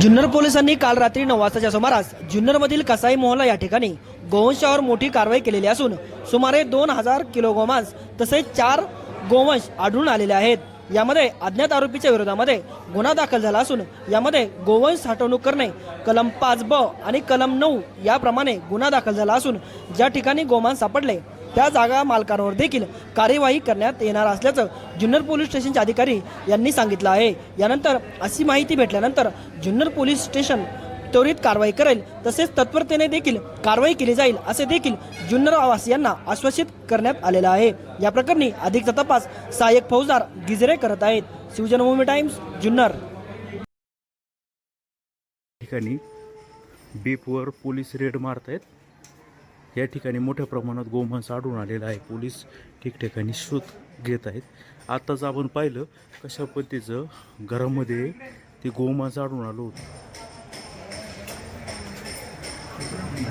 जुन्नर पोलिसांनी काल रात्री नऊ वाजताच्या सुमारास जुन्नरमधील कसाई मोहल्ला या ठिकाणी गोवंशावर मोठी कारवाई केलेली असून सुमारे दोन हजार किलो गोमांस तसेच चार गोवंश आढळून आलेले आहेत. यामध्ये अज्ञात आरोपीच्या विरोधामध्ये गुन्हा दाखल झाला असून यामध्ये गोवंश साठवणूक करणे कलम पाच ब आणि कलम नऊ याप्रमाणे गुन्हा दाखल झाला असून ज्या ठिकाणी गोमांस सापडले त्या जागा मालकांवर देखील कार्यवाही करण्यात येणार असल्याचं जुन्नर पोलीस स्टेशनचे अधिकारी यांनी सांगितलं आहे. यानंतर अशी माहिती भेटल्यानंतर जुन्नर पोलीस स्टेशन त्वरित कारवाई करेल तसेच तत्परतेने देखील कारवाई केली जाईल असे देखील जुन्नर आवासियांना आश्वासित करण्यात आलेलं आहे. या प्रकरणी अधिकचा तपास सहाय्यक फौजदार गिजरे करत आहेत. शिवजन्मभूमी टाइम्स जुन्नर. ठिकाणी बीपवर पोलीस रेड मारत आहेत या ठिकाणी मोठ्या प्रमाणात गोमांस आढळून आलेला आहे. पोलीस ठिकठिकाणी शोध घेत आहेत. आत्ताच आपण पाहिलं कशा पद्धतीचं घरामध्ये ते गोमांस आढळून आलो होतं.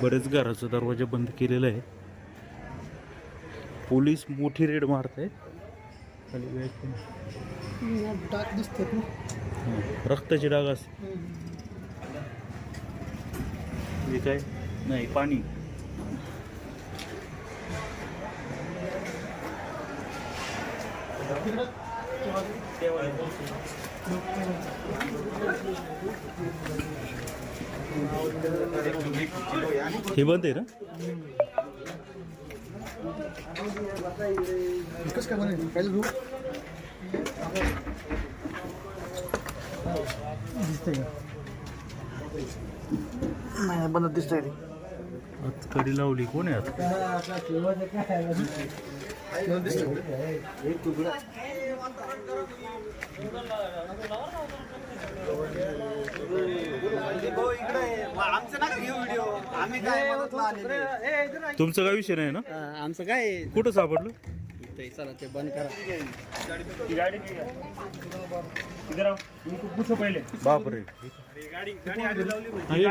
बरेच घराचा दरवाजा बंद केलेला आहे. पोलीस मोठी रेड मारत आहेत. डाग दिसतात रक्ताचे डाग असते हे काय? नाही पाणी. हे बंद आहे ना? कसं काय म्हणे पहिलं घेऊ दिसतंय का? नाही बंद दिसतंय कडी लावली. कोण आहे आता? तुमचं काय विषय नाही ना? आमचं काय? कुठं सापडलं? चला ते बंद करा. बापरे. हे.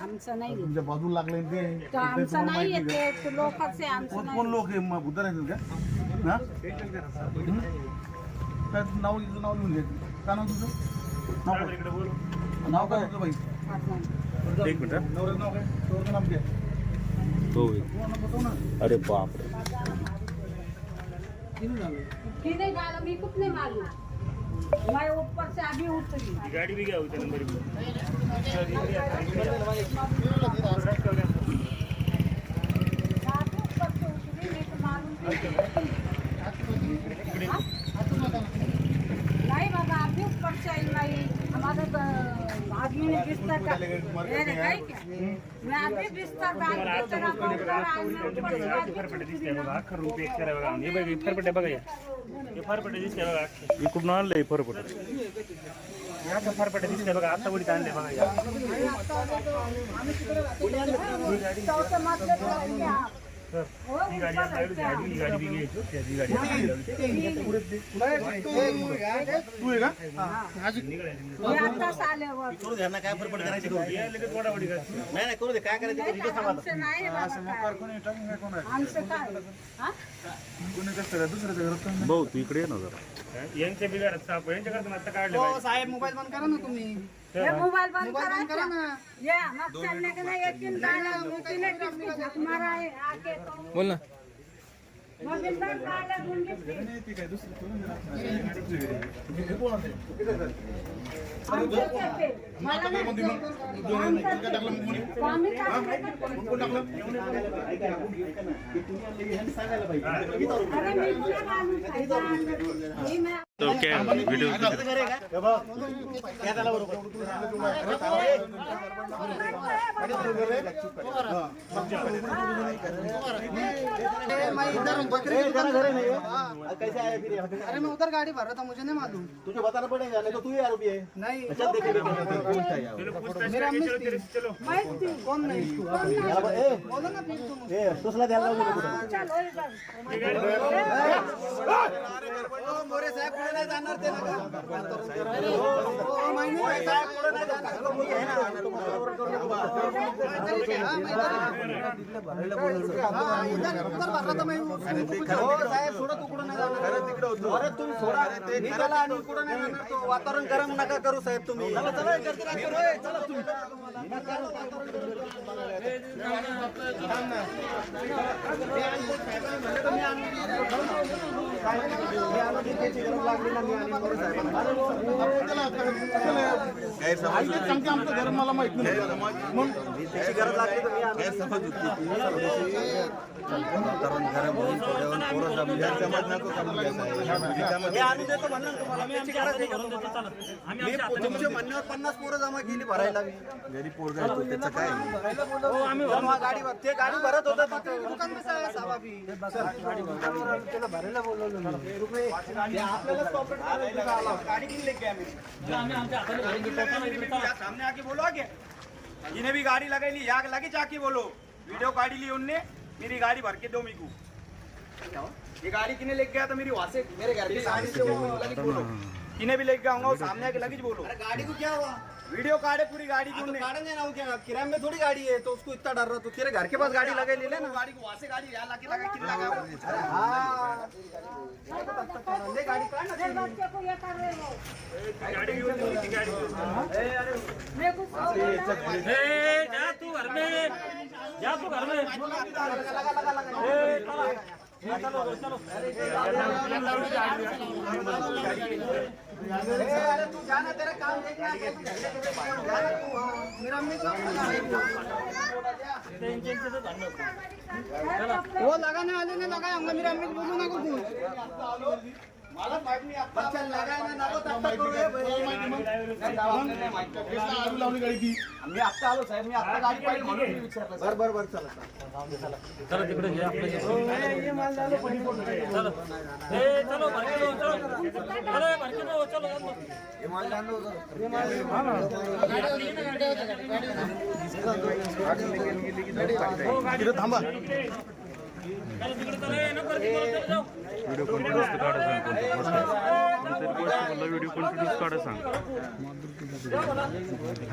आमचं नाही. तुमच्या बाजूला लागले ते. तो आमचं नाही येते तो लोकांचे आमचं कोण नाही कोण लोक आहे मग बुद्ध नाही का? हा? काय तुझं नाव तुझं नाव लिहून घे. काय नाव तुझं? नाव काय? नाव काय तुझं बाई एक मिनिट. नवऱ्याचं नाव काय? नवऱ्याचं नाव काय? ना अरे बापरे. की नहीं डाला मी नहीं मालूम मैं ऊपर से अभी उतरी गाडी भी घ्या नंबर रात ऊपर से उतरी मैं तो मालूम नहीं हाँ? नहीं बाबा अभी ऊपर से आई नहीं हमारे तो आदमी ने बिस्तर का ये देखा है क्या मैं अभी बिस्तर डाल के तेरा ऊपर आई मैं ऊपर से अभी उतरी ना। अख्खा रूप एक करा बघा हे बघा फरफटे बघा या हे फरफटे दिसते बघा इकडून आणलंय फरफट? अख्खं फरफटे दिसते बघा आता उडीत आणले बघा या चौथे मजले पर आएंगे आप। वो ही गाडी ऊपर आता रहते हैं आप। ही गाडी बी घ्यायची त्याची गाडी तू आहे का ये आताच आल्यावर. या लगेच वडावडी करते. आमचं नाही बाबा काय. आमचं काय हा? काय काय भाऊ तू इकडे ये ना जरा यांच्या बिगारात साप यांच्या घरातून आता काढले पाहिजे. साहेब मोबाईल बंद करा ना तुम्ही ये मोबाईल बंद करायचा ये मग चलने के लिए यकीन डाला मुझे ने किसकी झक मारा है? आके तो बोल ना। मग इंसान काढला गुंडी आमचं ते. काय व्हिडिओ अरे मैं उधर गाड़ी भर रहा था मुझे नहीं मालूम। तुझे बताना पड़ेगा नहीं तो तू ही आरोपी है नहीं अच्छा देखेंगे चलो। मैं. कौन नहीं? ए। बोलो ना तुम ए सुसला ध्यान लावू नको हाँ, चलो इधर. मोरे साहेब पुढे नाही वातावरण गरम नका करू साहेब तुम्ही. सांगते आमचं घर मला माहीत त्याची गरज लागली तर मी आणतो. मी आणून देतो तुमच्या म्हणण्यावर पन्नास पोरं जमा केली भरायला घरी पोर त्याचं काय गाडी भर- ते गाडी भरत होतं दुकान भरायला बोलवलं गाडी आम्ही बोलो आगे जिन्हें भी गाड़ी लगाई जाके बोलो. वीडियो गाड़ी ली उनने मेरी गाड़ी भर के दो मीकू। ये गाड़ी किने लेके गया था? मेरी वहाँ से मेरे घर की गाड़ी से वो लगी बोलो। किने भी लेके आऊँगा वो सामने आके लगी बोलो। अरे गाड़ी को क्या हुआ? वीडियो काटे पूरी गाड़ी की हाँ, तो उनने। गाड़ी नहीं ना वो क्या किराए में थोड़ी गाड़ी है तो उसको इतना डर रहा तो तेरे घर के पास गाड़ी लगे ले लेना। गाड़ी को वहाँ से गाड़ी यहाँ लाके लगा किन लगा हाँ। ले गाड़ी हो घर में जा तू घर में अरे तू जाना तेरा काम देखना मेरा को वो लगाने वाले ने लगाया होगा अम्मी बोलू ना कुछ मी आता आलो साहेब मी आता गाडी पाहिजे म्हणून मी विचारलं बर बर बर चला चला. तिकडे घे आपलं घे. चलो. ए चलो भर के दो चलो चलो. भर के दो चलो. चलो तिथे थांबा. गर्दी करू, व्हिडिओ काढा गोष्ट मला व्हिडिओ कंटिन्यूस काढा सांग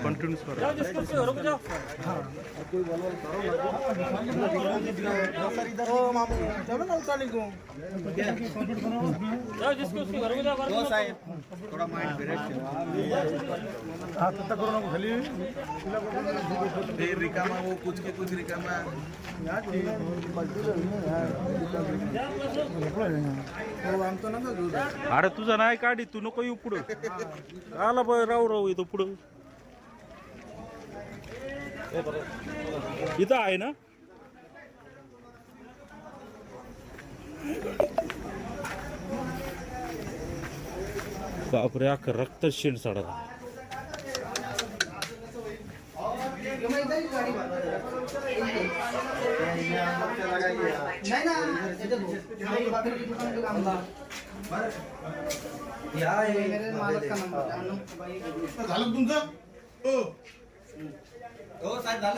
कंटिन्यूस काढा जाओ हो करू नको खाली रिकामा कुछ के कुछ रिकामा हो अरे तुझा नाही काढी तू? नको येऊ पुढं. आला बघ राहू राहू येतो पुढं. इथं आहे ना? बापरे अख्खं रक्त शेण सडा. झालं तुमचं? हो. हो साहेब झालं.